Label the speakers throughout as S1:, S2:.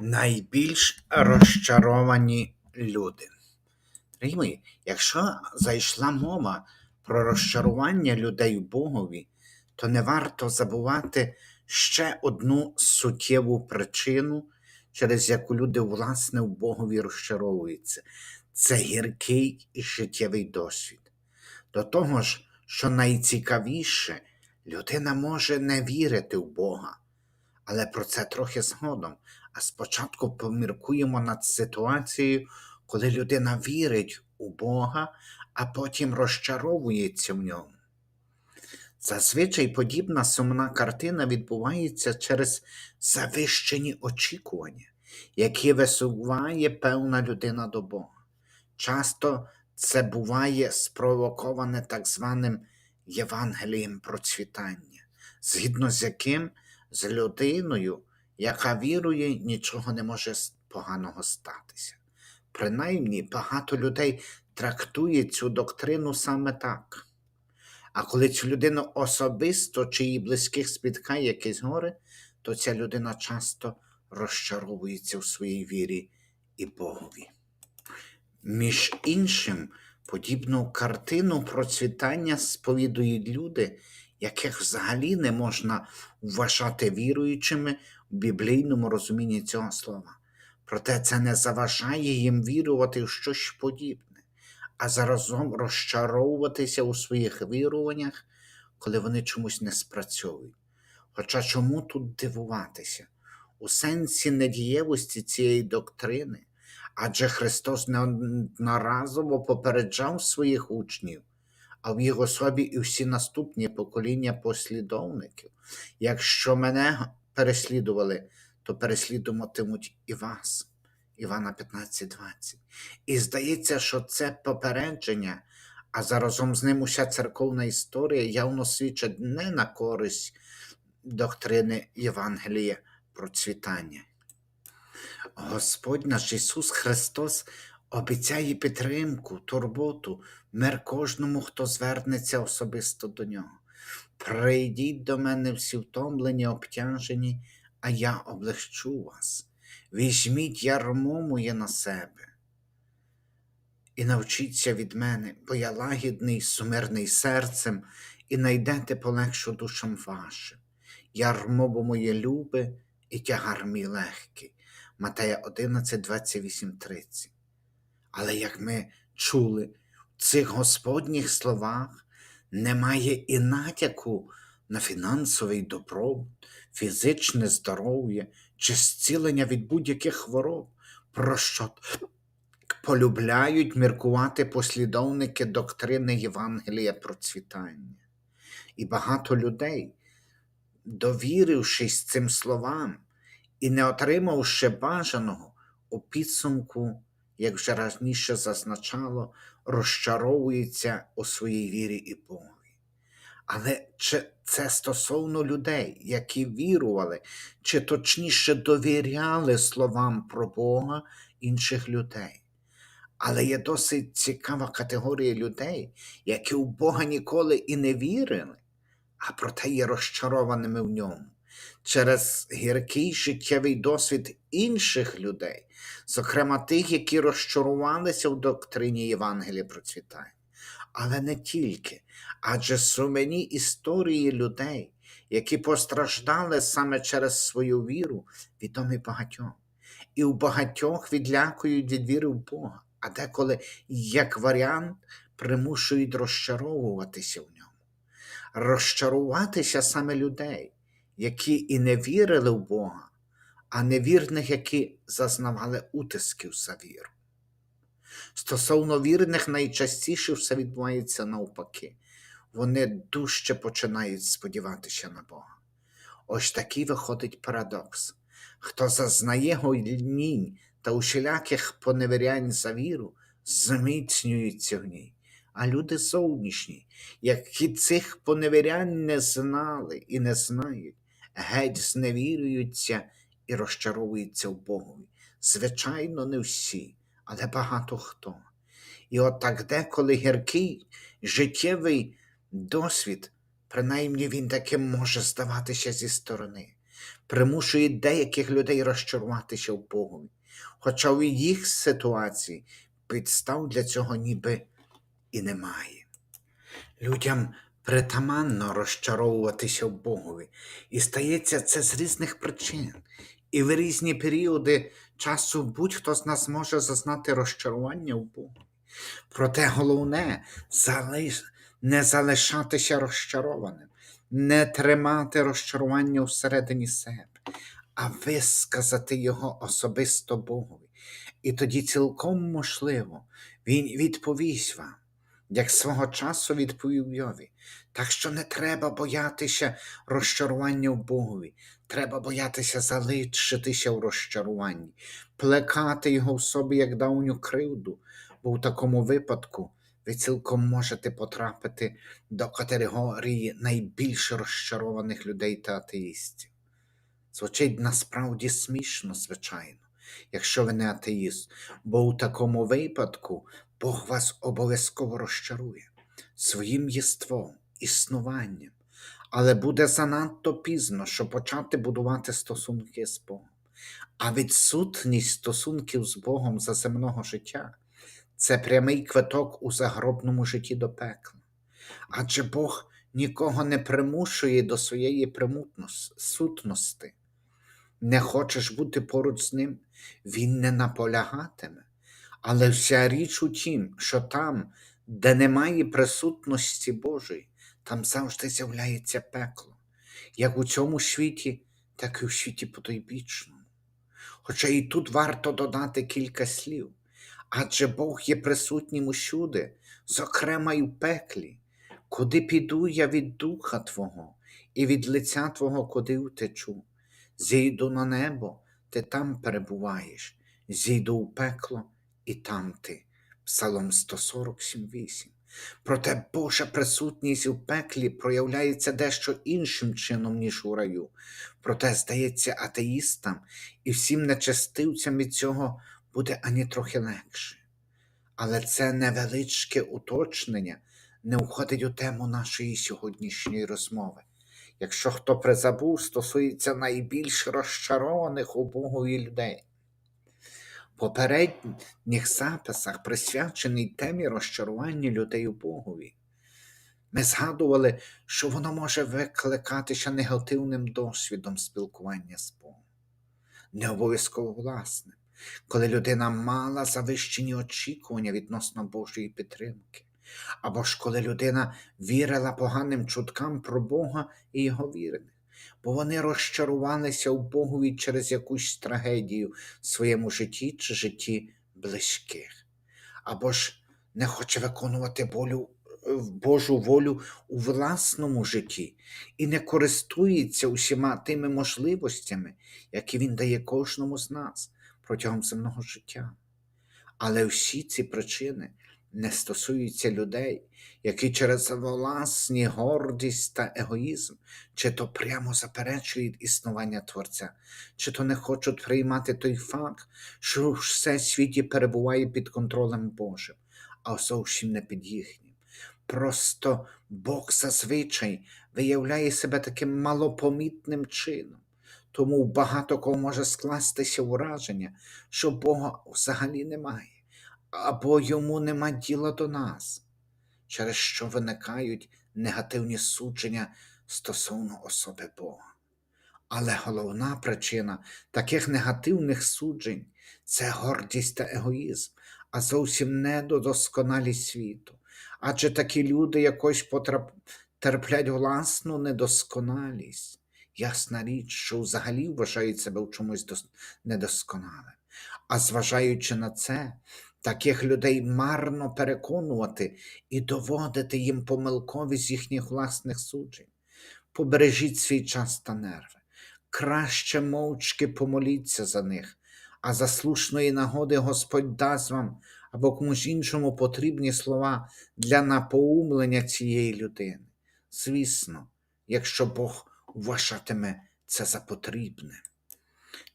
S1: Найбільш розчаровані люди. Дорогі якщо зайшла мова про розчарування людей Богові, то не варто забувати ще одну суттєву причину, через яку люди власне в Богові розчаровуються. Це гіркий і життєвий досвід. До того ж, що найцікавіше, людина може не вірити в Бога, але про це трохи згодом. А спочатку поміркуємо над ситуацією, коли людина вірить у Бога, а потім розчаровується в ньому. Зазвичай подібна сумна картина відбувається через завищені очікування, які висуває певна людина до Бога. Часто це буває спровоковане так званим Євангелієм процвітання, згідно з яким з людиною, яка вірує, нічого не може поганого статися. Принаймні, багато людей трактує цю доктрину саме так. А коли цю людину особисто чи її близьких спіткає якесь горе, то ця людина часто розчаровується в своїй вірі і Богові. Між іншим, подібну картину процвітання сповідують люди, яких взагалі не можна вважати віруючими в біблійному розумінні цього слова. Проте це не заважає їм вірувати в щось подібне, а заразом розчаровуватися у своїх віруваннях, коли вони чомусь не спрацьовують. Хоча чому тут дивуватися? У сенсі недієвості цієї доктрини, адже Христос неодноразово попереджав своїх учнів, а в їх особі і всі наступні покоління послідовників. Якщо мене переслідували, то переслідуватимуть і вас. Івана 15:20. І здається, що це попередження, а заразом з ним уся церковна історія явно свідчить не на користь доктрини Євангелія процвітання. Господь наш Ісус Христос обіцяє підтримку, турботу, мир кожному, хто звернеться особисто до нього. Прийдіть до мене всі втомлені, обтяжені, а я облегчу вас. Візьміть ярмо моє на себе і навчіться від мене, бо я лагідний, сумирний серцем, і найдете полегшу душам вашим. Ярмо бо моє любе і тягар мій легкий. Матея 11, 28, 30. Але як ми чули, в цих Господніх словах немає і натяку на фінансовий добробут, фізичне здоров'я чи зцілення від будь-яких хвороб, про що полюбляють міркувати послідовники доктрини Євангелія процвітання. І багато людей, довірившись цим словам і не отримавши бажаного, у підсумку, як вже раніше зазначало, розчаровуються у своїй вірі і Богові. Але чи це стосовно людей, які вірували, чи точніше довіряли словам про Бога інших людей? Але є досить цікава категорія людей, які в Бога ніколи і не вірили, а проте є розчарованими в ньому через гіркий життєвий досвід інших людей, зокрема тих, які розчарувалися в доктрині Євангелія процвітання. Але не тільки, адже сумені історії людей, які постраждали саме через свою віру, відомі багатьом. І у багатьох відлякують від віри в Бога, а деколи, як варіант, примушують розчаровуватися в ньому. Розчаруватися саме людей, які і не вірили в Бога, а невірних, які зазнавали утисків за віру. Стосовно вірних, найчастіше все відбувається навпаки. Вони дужче починають сподіватися на Бога. Ось такий виходить парадокс. Хто зазнає гойнінь та усіляких поневірянь за віру, зміцнюється в ній. А люди зовнішні, які цих поневірянь не знали і не знають, геть зневірюються і розчаровуються в Богові. Звичайно, не всі, але багато хто. І от так деколи гіркий життєвий досвід, принаймні він таким може здаватися зі сторони, примушує деяких людей розчаруватися в Богові, хоча у їх ситуації підстав для цього ніби і немає. Людям притаманно розчаровуватися в Богові, і стається це з різних причин. І в різні періоди часу будь-хто з нас може зазнати розчарування в Богові. Проте головне не залишатися розчарованим, не тримати розчарування всередині себе, а висказати його особисто Богові. І тоді цілком можливо, він відповість вам, як свого часу відповів Йові. Так що не треба боятися розчарування в Богові, треба боятися залишитися в розчаруванні, плекати його в собі як давню кривду, бо в такому випадку ви цілком можете потрапити до категорії найбільш розчарованих людей та атеїстів. Звучить насправді смішно, звичайно, якщо ви не атеїст, бо у такому випадку Бог вас обов'язково розчарує своїм єством, існуванням, але буде занадто пізно, щоб почати будувати стосунки з Богом. А відсутність стосунків з Богом за земного життя це прямий квиток у загробному житті до пекла. Адже Бог нікого не примушує до своєї сутності. Не хочеш бути поруч з ним, він не наполягатиме. Але вся річ у тім, що там, де немає присутності Божої, там завжди з'являється пекло, як у цьому світі, так і у світі потойбічному. Хоча і тут варто додати кілька слів, адже Бог є присутнім усюди, зокрема й у пеклі, куди піду я від духа Твого, і від лиця Твого куди втечу. Зійду на небо, ти там перебуваєш, зійду у пекло, і там ти. Псалом 147.8. Проте Божа присутність у пеклі проявляється дещо іншим чином, ніж у раю. Проте, здається, атеїстам і всім нечестивцям від цього буде ані трохи легше. Але це невеличке уточнення не входить у тему нашої сьогоднішньої розмови. Якщо хто призабув, стосується найбільш розчарованих у Богові людей. Попередніх записах, присвячений темі розчарування людей у Богові, ми згадували, що воно може викликатися негативним досвідом спілкування з Богом, не обов'язково власним, коли людина мала завищені очікування відносно Божої підтримки, або ж коли людина вірила поганим чуткам про Бога і його вірених, бо вони розчарувалися у Богові через якусь трагедію в своєму житті чи житті близьких, або ж не хоче виконувати волю, Божу волю у власному житті і не користується усіма тими можливостями, які Він дає кожному з нас протягом земного життя. Але всі ці причини не стосуються людей, які через власні гордість та егоїзм, чи то прямо заперечують існування Творця, чи то не хочуть приймати той факт, що все світі перебуває під контролем Божим, а зовсім не під їхнім. Просто Бог зазвичай виявляє себе таким малопомітним чином. Тому багато кого може скластися враження, що Бога взагалі немає, або йому нема діла до нас, через що виникають негативні судження стосовно особи Бога. Але головна причина таких негативних суджень це гордість та егоїзм, а зовсім не недодосконалість світу. Адже такі люди якось потрап... терплять власну недосконалість. Ясна річ, що взагалі вважають себе в чомусь дос... недосконалим. А зважаючи на це, таких людей марно переконувати і доводити їм помилковість їхніх власних суджень. Побережіть свій час та нерви. Краще мовчки помоліться за них, а за слушної нагоди Господь дасть вам або комусь іншому потрібні слова для напоумлення цієї людини. Звісно, якщо Бог вважатиме це за потрібне.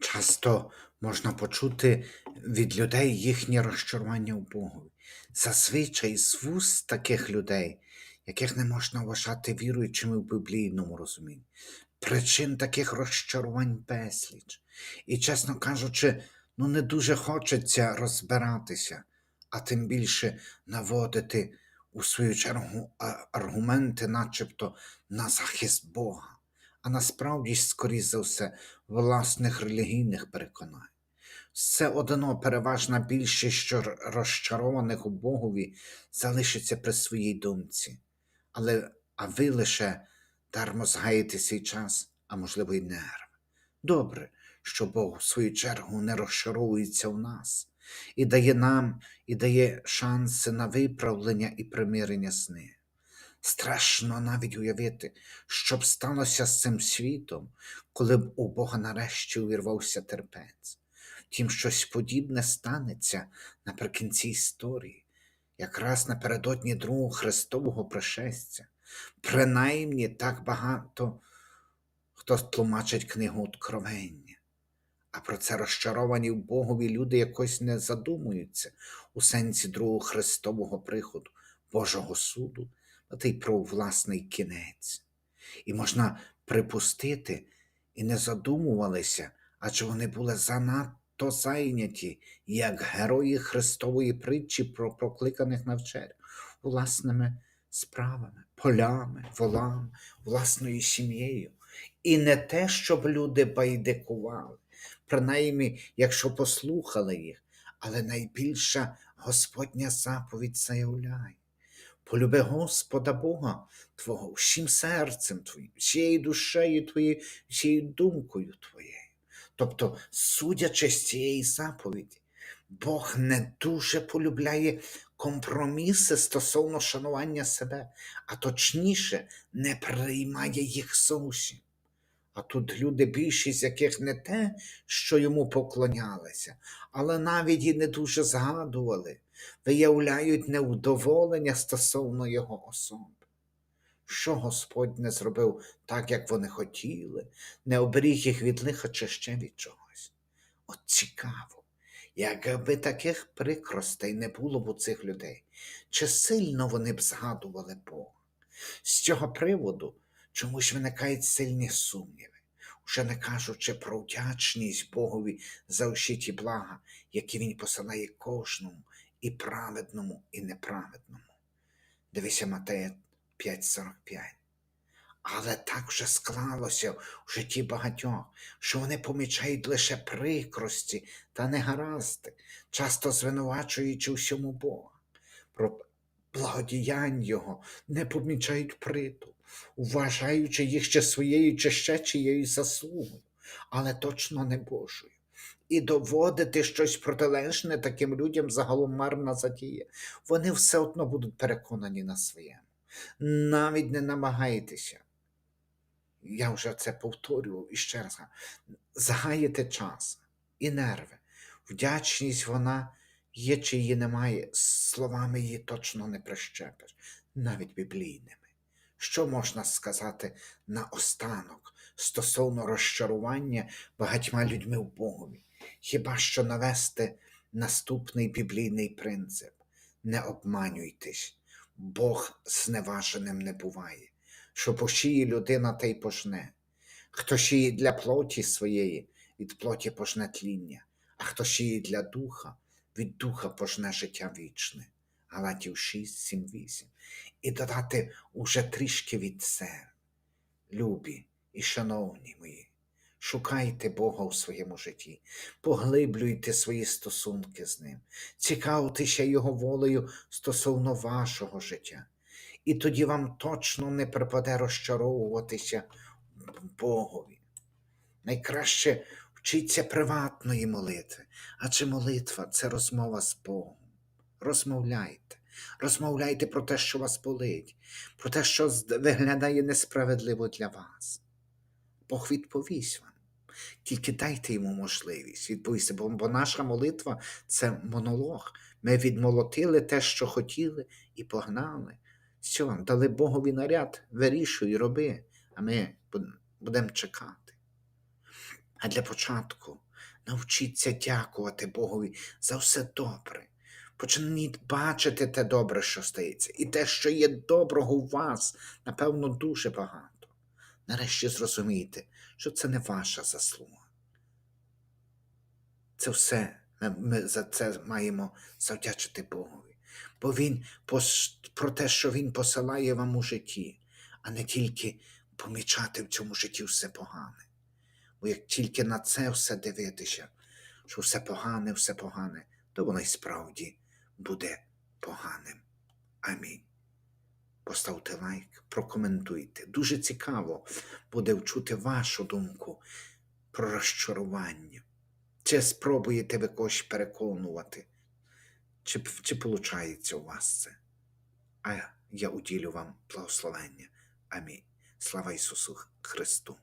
S1: Часто можна почути від людей їхнє розчарування у Богові. Зазвичай з вуст таких людей, яких не можна вважати віруючими в біблійному розумінні, Причин таких розчарувань безліч. І, чесно кажучи, ну не дуже хочеться розбиратися, а тим більше наводити у свою чергу аргументи, начебто на захист Бога, а насправді, скоріш за все, власних релігійних переконань. Все одно переважна більшість що розчарованих у Богові залишиться при своїй думці. Але а ви лише дармо згаєте свій час, а можливо й нерви. Добре, що Бог в свою чергу не розчаровується в нас і дає нам, і дає шанси на виправлення і примирення з ним. Страшно навіть уявити, що б сталося з цим світом, коли б у Бога нарешті увірвався терпець. Втім, щось подібне станеться наприкінці історії, якраз напередодні другого Христового пришестя. Принаймні так багато хто тлумачить книгу Откровення. А про це розчаровані в Богові люди якось не задумуються у сенсі другого Христового приходу, Божого суду, та й про власний кінець. І можна припустити, і не задумувалися, адже вони були занадто зайняті, як герої Христової притчі про прокликаних на вечерю, власними справами, полями, волами, власною сім'єю. І не те, щоб люди байдикували, принаймні, якщо послухали їх, але найбільша Господня заповідь заявляє. Полюби Господа Бога Твого всім серцем Твоїм, всією душею Твоєю, всією думкою Твоєю. Тобто, судячи з цієї заповіді, Бог не дуже полюбляє компроміси стосовно шанування себе, а точніше, не приймає їх зовсім. А тут люди, більшість яких не те, що йому поклонялися, але навіть і не дуже згадували, виявляють невдоволення стосовно його особи. Що Господь не зробив так, як вони хотіли, не оберіг їх від лиха чи ще від чогось. От цікаво, якби таких прикростей не було б у цих людей, чи сильно вони б згадували Бога. З цього приводу чомусь виникають сильні сумніви, вже не кажучи про вдячність Богові за всі ті блага, які Він посилає кожному, і праведному, і неправедному. Дивися Матея 5.45. Але так вже склалося в житті багатьох, що вони помічають лише прикрості та негаразди, часто звинувачуючи всьому Бога. Про благодіянь Його не помічають притул, вважаючи їх ще своєю чи ще чиєю заслугою, але точно не Божою. І доводити щось протилежне таким людям загалом марна затія. Вони все одно будуть переконані на своєму. Навіть не намагайтеся. Я вже це повторював і ще раз. кажу, час і нерви. Вдячність вона є чи її немає, словами її точно не прищепиш, навіть біблійними. Що можна сказати наостанок стосовно розчарування багатьма людьми в Богові? Хіба що навести наступний біблійний принцип: не обманюйтесь, Бог зневаженим не буває, що посіє людина, та й пожне. Хто сіє для плоті своєї, від плоті пожне тління, а хто сіє для духа, від духа пожне життя вічне. Галатів 6, 7, 8. І додати уже трішки від себе. Любі і шановні мої, шукайте Бога у своєму житті, поглиблюйте свої стосунки з Ним, цікавтеся Його волею стосовно вашого життя. І тоді вам точно не припаде розчаровуватися Богові. Найкраще вчіться приватної молитви, адже молитва це розмова з Богом. Розмовляйте, розмовляйте про те, що вас болить, про те, що виглядає несправедливо для вас. Бог відповість вам. Тільки дайте йому можливість відповісти, бо, бо наша молитва це монолог. Ми відмолотили те, що хотіли, і погнали. Все, дали Богові наряд, вирішуй, роби, а ми будемо чекати. А для початку навчіться дякувати Богові за все добре. Почніть бачити те добре, що стається, і те, що є доброго у вас, напевно, дуже багато. нарешті зрозумійте, що це не ваша заслуга. Це все ми, за це маємо завдячити Богові. Бо Він про те, що Він посилає вам у житті, а не тільки помічати в цьому житті все погане. Бо як тільки на це все дивитися, що все погане, все погане, то воно й справді буде поганим. Амінь. Поставте лайк, прокоментуйте. Дуже цікаво буде вчути вашу думку про розчарування. Чи спробуєте ви когось переконувати, чи, чи виходить у вас це? А я уділю вам благословення. Амінь. Слава Ісусу Христу!